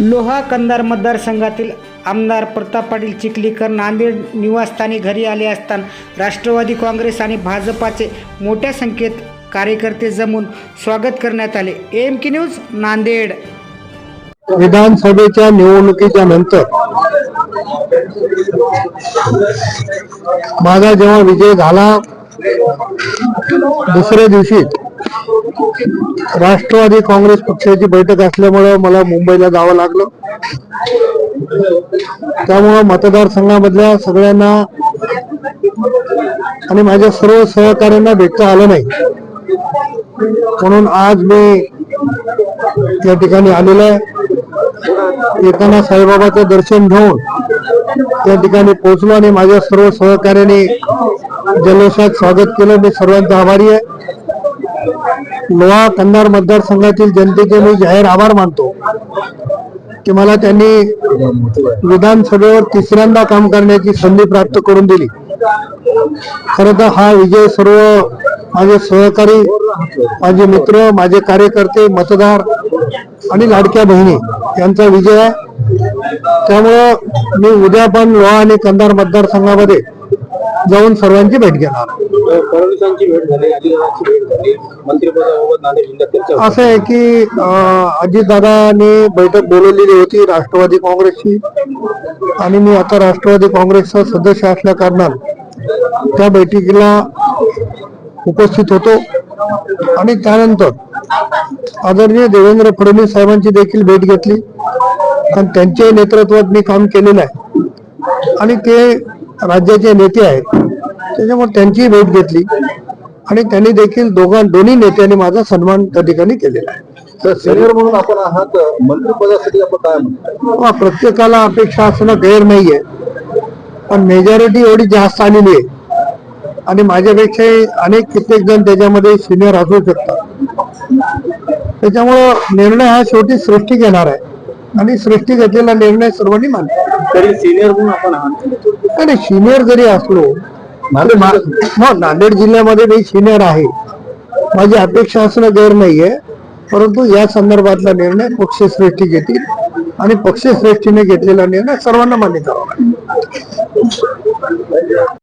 लोहा कंदार मतदारसंघातील आमदार प्रताप पाटील चिखलीकर नांदेड निवासस्थानी घरी आले असताना राष्ट्रवादी काँग्रेस आणि भाजपाचे मोठ्या संख्येत कार्यकर्ते जमून स्वागत करण्यात आले. एम की न्यूज नांदेड. विधानसभेच्या निवडणुकीच्या नंतर माझा जेव्हा विजय झाला दुसऱ्या दिवशी राष्ट्रवादी काँग्रेस पक्षाची बैठक असल्यामुळं मला मुंबईला जावं लागलं. त्यामुळं मतदारसंघामधल्या सगळ्यांना आणि माझ्या सर्व सहकार्यांना भेटता आलं नाही. म्हणून आज मी या ठिकाणी आलेलो आहे. येताना साईबाबाचं दर्शन घेऊन या ठिकाणी पोहोचलो आणि माझ्या सर्व सहकार्याने जल्लोषात स्वागत केलं. मी सर्वांचा आभारी आहे. लोहा कंधार मतदारसंघातील जनतेचे मी जाहीर आभार मानतो की मला त्यांनी विधानसभेवर तिसऱ्यांदा काम करण्याची संधी प्राप्त करून दिली. खर तर हा विजय सर्व माझे सहकारी माझे मित्र माझे कार्यकर्ते मतदार आणि लाडक्या बहिणी यांचा विजय आहे. त्यामुळं मी उद्या पण लोहा आणि कंधार मतदारसंघामध्ये जाऊन सर्वांची भेट घेणार. फडणवीसांची भेट झाली अजितदादांची भेट झाली मंत्रिपदाबाबत नांदेड जिल्ह्यात चर्चा होती. असं आहे की अजितदादांनी बैठक बोलवलेली होती राष्ट्रवादी काँग्रेसची. आणि मी आता राष्ट्रवादी काँग्रेसचा सदस्य असल्या कारणानं त्या बैठकीला उपस्थित होतो. आणि त्यानंतर आदरणीय देवेंद्र फडणवीस साहेबांची देखील भेट घेतली. कारण त्यांच्या नेतृत्वात मी काम केलेलं आहे. आणि ते राज्याचे नेते आहेत. त्याच्यामुळे त्यांची भेट घेतली. आणि त्यांनी देखील दोघां दोन्ही नेत्यांनी माझा सन्मान त्या ठिकाणी केलेला आहे. सिनियर म्हणून आपण आहात. मंत्रिपदासाठी आपण काय हा, प्रत्येकाला अपेक्षा असणं गैर नाहीये. पण मेजॉरिटी एवढी जास्त आलेली आहे आणि माझ्यापेक्षाही अनेक कित्येक जण त्याच्यामध्ये सिनियर असू शकतात. त्याच्यामुळं निर्णय हा शेवटी सृष्टी घेणार आहे. आणि सृष्टी घेतलेला निर्णय सर्वांनी मानतो तरी सिनियर म्हणून आपण आहात. आणि सिनियर जरी असलो तरी मा- हो, नांदेड जिल्ह्यामध्ये मी सिनियर आहे. माझी अपेक्षा असणं गैर नाहीये. परंतु या संदर्भातला निर्णय पक्षश्रेष्ठी घेतील आणि पक्षश्रेष्ठीने घेतलेला निर्णय सर्वांना मान्य करावा.